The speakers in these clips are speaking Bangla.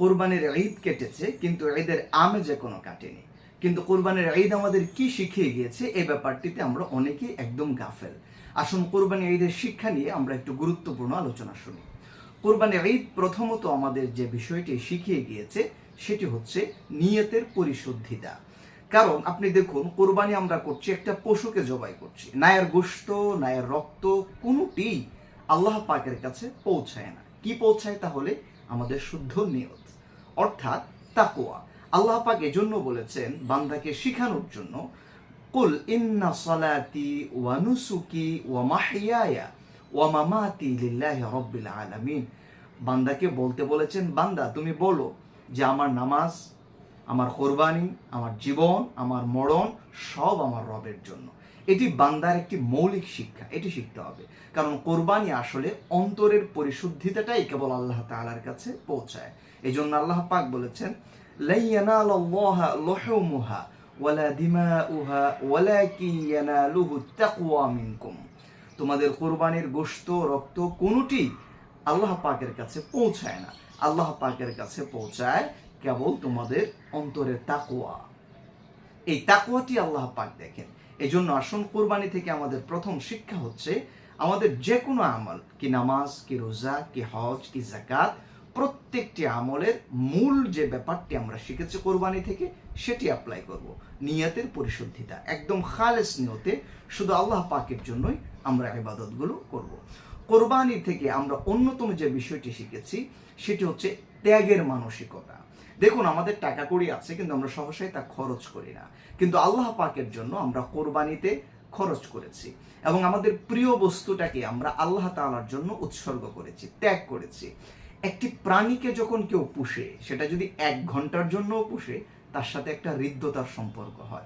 কোরবানির ঈদ কেটেছে, কিন্তু ঈদের আমেজে কোনো কাটেনি। কিন্তু কোরবানির ঈদ আমাদের কি শিখিয়ে গিয়েছে এই ব্যাপারটিতে আমরা অনেকেই একদম গাফেল। আসুন কোরবানি ঈদের শিক্ষা নিয়ে আমরা একটু গুরুত্বপূর্ণ আলোচনা শুনি। কোরবানি ঈদ প্রথমত আমাদের যে বিষয়টি শিখিয়ে গিয়েছে, সেটি হচ্ছে নিয়তের পরিশুদ্ধিতা। কারণ আপনি দেখুন, কোরবানি আমরা করছি, একটা পশুকে জবাই করছি। নায়ের গোস্ত নায়ের রক্ত কোনোটি আল্লাহ পাকের কাছে পৌঁছায় না। কি পৌঁছায় তাহলে? আমাদের শুদ্ধ নিয়ত। অর্থাৎ তাকুয়া আল্লাহ পাক এজন্য বলেছেন, বান্দাকে শিখানোর জন্য, কুল ইন্না সালাতি ওয়া নুসুকি ওয়া মাহিয়ায়া ওয়া মামাতি লিল্লাহি রাব্বিল আলামিন। বান্দাকে বলতে বলেছেন, বান্দা, তুমি বলো যে আমার নামাজ, আমার কোরবানি, আমার জীবন, আমার মরণ সব আমার রবের জন্য। এটি বান্দার একটি মৌলিক শিক্ষা, এটি শিখতে হবে। কারণ কোরবানি আসলে অন্তরের পরিশুদ্ধিতাটাই কেবল আল্লাহ তাআলার কাছে পৌঁছায়। এই জন্য আল্লাহ পাক বলেছেন তোমাদের কোরবানির গোশত, রক্ত কোনোটি আল্লাহ পাকের কাছে পৌঁছায় না। আল্লাহ পাকের কাছে পৌঁছায় কেবল তোমাদের অন্তরের তাকুয়া এই তাকুয়াটি আল্লাহ পাক দেখেন। এই জন্য আসন কোরবানি থেকে আমাদের প্রথম শিক্ষা হচ্ছে, আমাদের যে কোনো আমল, কি নামাজ, কি রোজা, কি হজ, কি জাকাত প্রত্যেকটি আমলের মূল যে ব্যাপারটি আমরা শিখেছি কোরবানি থেকে, সেটি অ্যাপ্লাই করব। নিয়তের পরিশুদ্ধিতা, একদম খালেস নিয়তে শুধু আল্লাহ পাকের জন্যই আমরা ইবাদতগুলো করব। কোরবানি থেকে আমরা অন্যতম যে বিষয়টি শিখেছি, সেটি হচ্ছে ত্যাগের মানসিকতা। দেখুন, আমাদের টাকা কড়ি আছে, কিন্তু আমরা সহসাই তা খরচ করি না। কিন্তু আল্লাহ পাকের জন্য আমরা কোরবানিতে খরচ করেছি। এবং আমাদের প্রিয় বস্তুটাকে আমরা আল্লাহ তালার জন্য উৎসর্গ করেছি, ত্যাগ করেছি। একটি প্রাণীকে যখন কেউ পুষে, সেটা যদি এক ঘণ্টার জন্যও পুষে, তার সাথে একটা হৃদ্যতার সম্পর্ক হয়।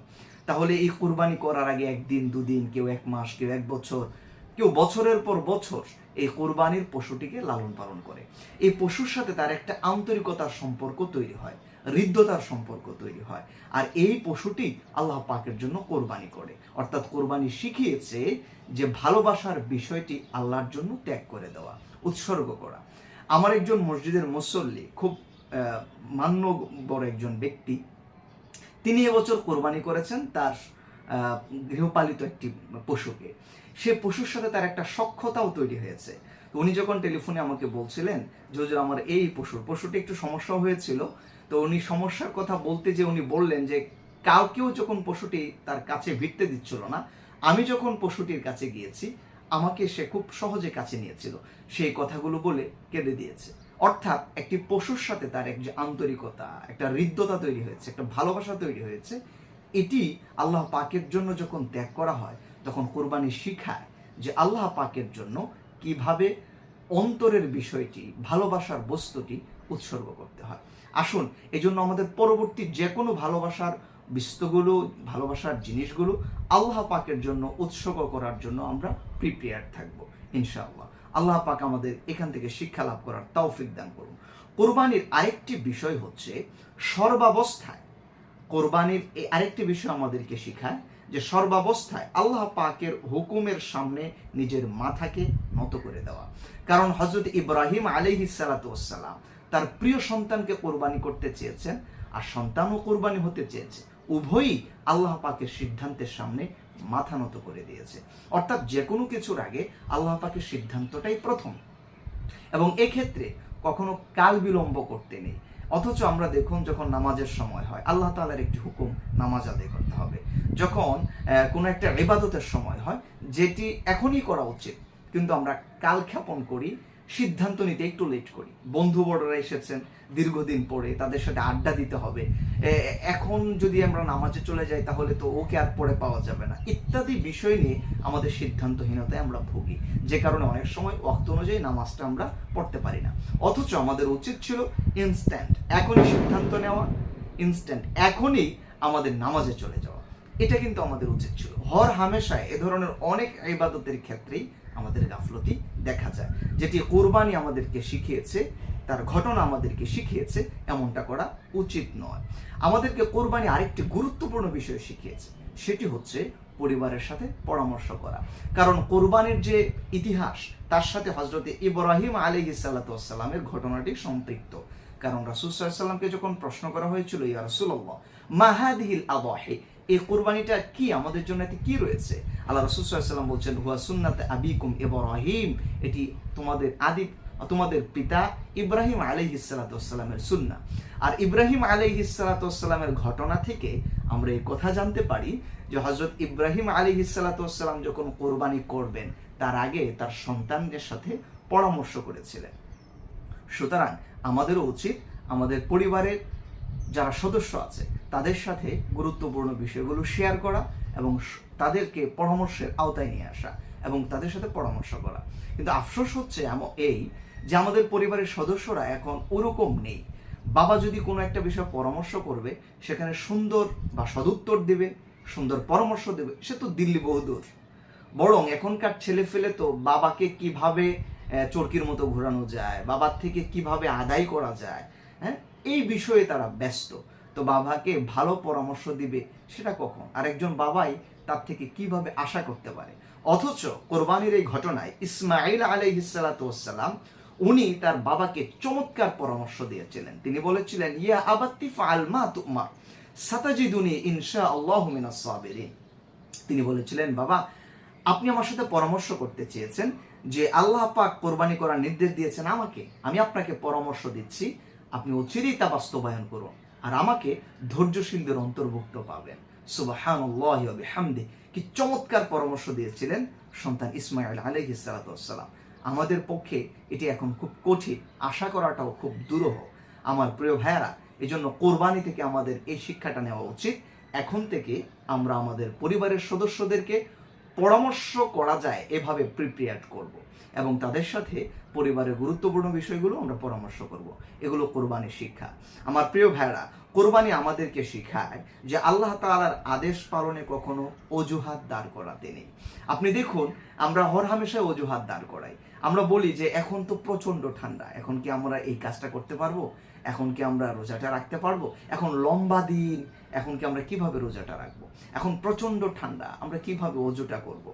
তাহলে এই কুরবানি করার আগে একদিন, দুদিন, কেউ এক মাস, কেউ এক বছর কেউ বছরের পর বছর এই কোরবানির পশুটিকে লালন পালন করে। এই পশুর সাথে তার একটা আন্তরিকতার সম্পর্ক তৈরি হয় হৃদ্যতার সম্পর্ক তৈরি হয়। আর এই পশুটি আল্লাহ পাকের জন্য কোরবানি করে। অর্থাৎ কোরবানি শিখিয়েছে যে ভালোবাসার বিষয়টি আল্লাহর জন্য ত্যাগ করে দেওয়া উৎসর্গ করা। আমার একজন মসজিদের মুসল্লি খুব আহ, মান্যবর একজন ব্যক্তি তিনি এবছর কোরবানি করেছেন। তার গৃহপালিত একটি পশুকে। সে পশুর সাথে তার একটা সক্ষতাও তৈরি হয়েছে। তো উনি যখন টেলিফোনে আমাকে বলছিলেন যে হুজুর আমার এই পশুর, পশুটি একটু সমস্যা হয়েছিল। তো উনি সমস্যার কথা বলতে যে উনি বললেন যে, কাউকেও যখন পশুটি তার কাছে ভিড়তে দিচ্ছিল না, আমি যখন পশুটির কাছে গিয়েছি, আমাকে সে খুব সহজে কাছে নিয়েছিল। সেই কথাগুলো বলে কেঁদে দিয়েছে। অর্থাৎ একটি পশুর সাথে তার এক যে আন্তরিকতা, একটা হৃদ্যতা তৈরি হয়েছে, একটা ভালোবাসা তৈরি হয়েছে। এটি আল্লাহ পাকের জন্য যখন ত্যাগ করা হয়, তখন কোরবানি শিখায় যে আল্লাহ পাকের জন্য কীভাবে অন্তরের বিষয়টি, ভালোবাসার বস্তুটি উৎসর্গ করতে হয়। আসুন, এজন্য আমাদের পরবর্তী যে কোনো ভালোবাসার বিস্তগুলো, ভালোবাসার জিনিসগুলো আল্লাহ পাকের জন্য উৎসর্গ করার জন্য আমরা প্রিপেয়ার থাকব, ইনশাআল্লাহ। আল্লাহ পাক আমাদের এখান থেকে শিক্ষা লাভ করার তৌফিক দান করুন। কোরবানির আরেকটি বিষয় হচ্ছে সর্বাবস্থায় কোরবানির এই আরেকটি বিষয় আমাদেরকে শেখায় যে সর্বাবস্থায় আল্লাহ পাকের হুকুমের সামনে নিজের মাথাকে নত করে দেওয়া। কারণ হজরত ইব্রাহিম আলহি সালাতাম তার প্রিয় সন্তানকে কোরবানি করতে চেয়েছেন আর সন্তানও কোরবানি হতে চেয়েছে। উভয়ই আল্লাহ পাকের সিদ্ধান্তের সামনে মাথা নত করে দিয়েছে। অর্থাৎ যে কোনো কিছুর আগে আল্লাহ পাকের সিদ্ধান্তটাই প্রথম। এবং এক্ষেত্রে কখনো কাল বিলম্ব করতে নেই। অথচ আমরা দেখুন যখন নামাজের সময় হয়, আল্লাহ তালার একটি হুকুম নামাজ আদায় করতে হবে। যখন কোনো একটা ইবাদতের সময় হয়, যেটি এখনই করা উচিত, কিন্তু আমরা কালক্ষেপণ করি সিদ্ধান্ত নিতে একটু লেট করি। বন্ধু বড়রা এসেছেন, দীর্ঘদিন পরে তাদের সাথে আড্ডা দিতে হবে। এখন যদি আমরা নামাজে চলে যাই তাহলে তো ওকে আর পরে পাওয়া যাবে না। ইত্যাদি বিষয় নিয়ে আমাদের সিদ্ধান্তহীনতায় আমরা ভুগি। যে কারণে অনেক সময় অক্ত অনুযায়ী নামাজটা আমরা পড়তে পারি না। অথচ আমাদের উচিত ছিল ইনস্ট্যান্ট এখনই সিদ্ধান্ত নেওয়া ইনস্ট্যান্ট এখনই আমাদের নামাজে চলে যাওয়া। এটা কিন্তু আমাদের উচিত ছিল। হর হামেশায় এ ধরনের অনেক ইবাদতের ক্ষেত্রেই আমাদের গাফলতি দেখা যায়। যেটি কোরবানি আমাদেরকে শিখিয়েছে, তার ঘটনা আমাদেরকে শিখিয়েছে, এমনটা করা উচিত নয়। আমাদেরকে কোরবানি আরেকটি গুরুত্বপূর্ণ বিষয় শিখিয়েছে, সেটি হচ্ছে পরিবারের সাথে পরামর্শ করা। কারণ কোরবানির যে ইতিহাস, তার সাথে হজরতে ইব্রাহিম আলী সাল্লাতামের ঘটনাটি সম্পৃক্ত। কারণ রাসুলসাল্লামকে যখন প্রশ্ন করা হয়েছিল, ইয়া রাসুল্লাহ মাহাদিহিল আবাহে এই কোরবানিটা কি? আমাদের জন্য এতে কি রয়েছে? আল্লাহ রসুল্লাম বলছেন, হুয়া সুন্নাত আবিকুম ইব্রাহিম। এটি তোমাদের আদি তোমাদের পিতা ইব্রাহিম আলাইহিসালাতামের সুন্না আর ইব্রাহিম আলাইহিসালাতামের ঘটনা থেকে আমরা এই কথা জানতে পারি যে হজরত ইব্রাহিম আলাইহিসালাতাম যখন কোরবানি করবেন, তার আগে তার সন্তানদের সাথে পরামর্শ করেছিলেন। সুতরাং আমাদেরও উচিত, আমাদের পরিবারের যারা সদস্য আছে তাদের সাথে গুরুত্বপূর্ণ বিষয়গুলো শেয়ার করা এবং তাদেরকে পরামর্শের আওতায় নিয়ে আসা এবং তাদের সাথে পরামর্শ করা। কিন্তু আফসোস হচ্ছে এই যে আমাদের পরিবারের সদস্যরা এখন ওরকম নেই। বাবা যদি কোনো একটা বিষয়ে পরামর্শ করবে, সেখানে সুন্দর বা সদুত্তর দেবে, সুন্দর পরামর্শ দেবে, সে তো দিল্লি বহুদূর। বরং এখনকার ছেলে ফেলে তো বাবাকে কীভাবে চরকির মতো ঘোরানো যায়, বাবার থেকে কীভাবে আদায় করা যায় হ্যাঁ? এই বিষয়ে তারা ব্যস্ত। তো বাবাকে ভালো পরামর্শ দিবে সেটা কখন? আর একজন বাবাই তার থেকে কীভাবে আশা করতে পারে? অথচ কোরবানির এই ঘটনায় ইসমাইল আলাইহিসালাম উনি তার বাবাকে চমৎকার পরামর্শ দিয়েছিলেন। তিনি বলেছিলেন, ইয়া আবাত্তি ফাল মা তুমার সাতাজিদুনি ইনশা আল্লাহ তিনি বলেছিলেন, বাবা, আপনি আমার সাথে পরামর্শ করতে চেয়েছেন যে আল্লাহ পাক কোরবানি করার নির্দেশ দিয়েছেন আমাকে। আমি আপনাকে পরামর্শ দিচ্ছি। আপনি অচিরেই তা বাস্তবায়ন করুন। আর আমাকে ধৈর্যশীলদের অন্তর্ভুক্ত পাবেন। সুবাহানুল্লাহ হামদে কি চমৎকার পরামর্শ দিয়েছিলেন সন্তান ইসমাইল আলহিসাল্লাম আমাদের পক্ষে এটি এখন খুব কঠিন। আশা করাটাও খুব দুরূহ। আমার প্রিয় ভাইয়ারা এই জন্য কোরবানি থেকে আমাদের এই শিক্ষাটা নেওয়া উচিত। এখন থেকে আমরা আমাদের পরিবারের সদস্যদেরকে পরামর্শ করা যায়, এভাবে প্রিপেয়ার করব। এবং তাদের সাথে পরিবারের গুরুত্বপূর্ণ বিষয়গুলো আমরা পরামর্শ করব। এগুলো কোরবানির শিক্ষা। আমার প্রিয় ভাইরা কোরবানি আমাদেরকে শিখায় যে আল্লাহ তাআলার আদেশ পালনে কখনো অজুহাত দাঁড় করাতে নেই। আপনি দেখুন, আমরা হর হামেশায় অজুহাত দাঁড় করাই। আমরা বলি যে, এখন তো প্রচণ্ড ঠান্ডা, এখন কি আমরা এই কাজটা করতে পারব? এখন কি আমরা রোজাটা রাখতে পারব? এখন লম্বা দিন, এখন কি আমরা কীভাবে রোজাটা রাখব? এখন প্রচণ্ড ঠান্ডা, আমরা কীভাবে অজুটা করব।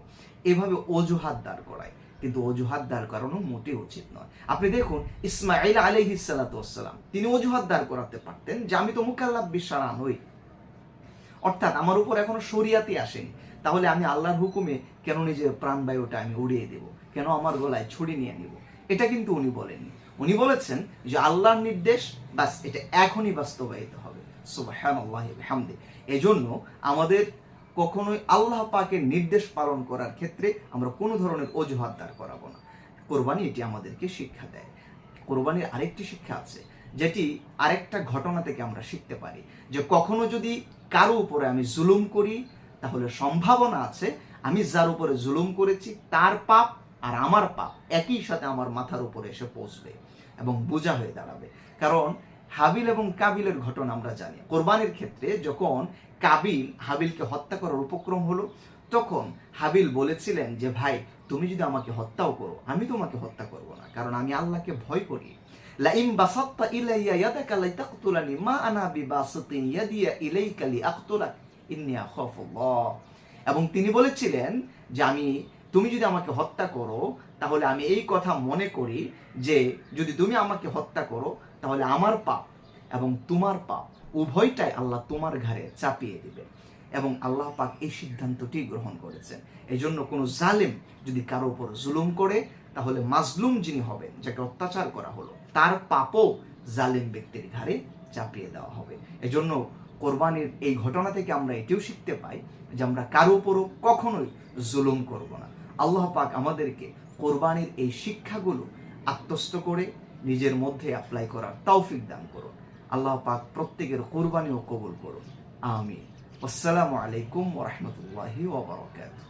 এভাবে অজুহাত দাঁড় করাই কিন্তু অজুহাত দাঁড় করানো মোটেই উচিত নয়। আপনি দেখুন ইসমাইল আলহিসাল্লাম তিনি অজুহাত দাঁড় করাতে পারতেন, যে আমি তো মুকাল্লাব বিশারা নই। অর্থাৎ আমার উপর এখনও শরিয়াতি আসেনি। তাহলে আমি আল্লাহর হুকুমে কেন নিজের প্রাণবায়ুটা আমি উড়িয়ে দেব? কেন আমার গলায় ছুরি নিয়ে নিব? এটা কিন্তু উনি বলেননি। উনি বলেছেন যে আল্লাহর নির্দেশ, বাস, এটা এখনই বাস্তবায়িত হবে। বিহামদি। এজন্য আমাদের কখনোই আল্লাহ পাকের নির্দেশ পালন করার ক্ষেত্রে আমরা কোনো ধরনের অজুহাত দাঁড় করাবো না। কোরবানি এটি আমাদেরকে শিক্ষা দেয়। কোরবানির আরেকটি শিক্ষা আছে, যেটি আরেকটা ঘটনা থেকে আমরা শিখতে পারি, যে কখনো যদি কারও উপরে আমি জুলুম করি, তাহলে সম্ভাবনা আছে, আমি যার উপরে জুলুম করেছি, তার পাপ আর আমার পাপ একই সাথে আমার মাথার উপরে এসে পৌঁছবে এবং বোঝা হয়ে দাঁড়াবে। কারণ হাবিল এবং কাবিলের ঘটনা আমরা জানি। কোরবানির ক্ষেত্রে যখন কাবিল হাবিলকে হত্যা করার উপক্রম হলো, তখন হাবিল বলেছিলেন যে, ভাই, তুমি যদি আমাকে হত্যাও করো, আমি তোমাকে হত্যা করব না। কারণ আমি আল্লাহকে ভয় করি। লাইম বাসাত্তা ইলাইয়া ইয়াদাকা লাইতাকতুলানি মা আনা বিবাসাতিন ইয়াদিয়া ইলাইকা লিআকতুলাক, ইন্নী আখাফুল্লাহ। এবং তিনি বলেছিলেন যে, আমি তুমি যদি আমাকে হত্যা করো, তাহলে আমি এই কথা মনে করি যে যদি তুমি আমাকে হত্যা করো, তাহলে আমার পাপ এবং তোমার পাপ উভয়টাই আল্লাহ তোমার ঘাড়ে চাপিয়ে দিবে এবং আল্লাহ পাক এই সিদ্ধান্তটি গ্রহণ করেছেন। এই জন্য কোনো জালেম যদি কারও উপর জুলুম করে, তাহলে মাজলুম যিনি হবেন, যাকে অত্যাচার করা হলো, তার পাপও জালেম ব্যক্তির ঘাড়ে চাপিয়ে দেওয়া হবে। এজন্য কোরবানির এই ঘটনা থেকে আমরা এটিও শিখতে পাই যে আমরা কারও উপরও কখনোই জুলুম করব না। আল্লাহ পাক আমাদেরকে কোরবানির এই শিক্ষাগুলো আত্মস্থ করে নিজের মধ্যে অ্যাপ্লাই করার তৌফিক দান করুন। আল্লাহ পাক প্রত্যেকের কোরবানিও কবুল করুন। আমি আসসালামু আলাইকুম ওরহমতুল্লাহি ওবরাকাতুহ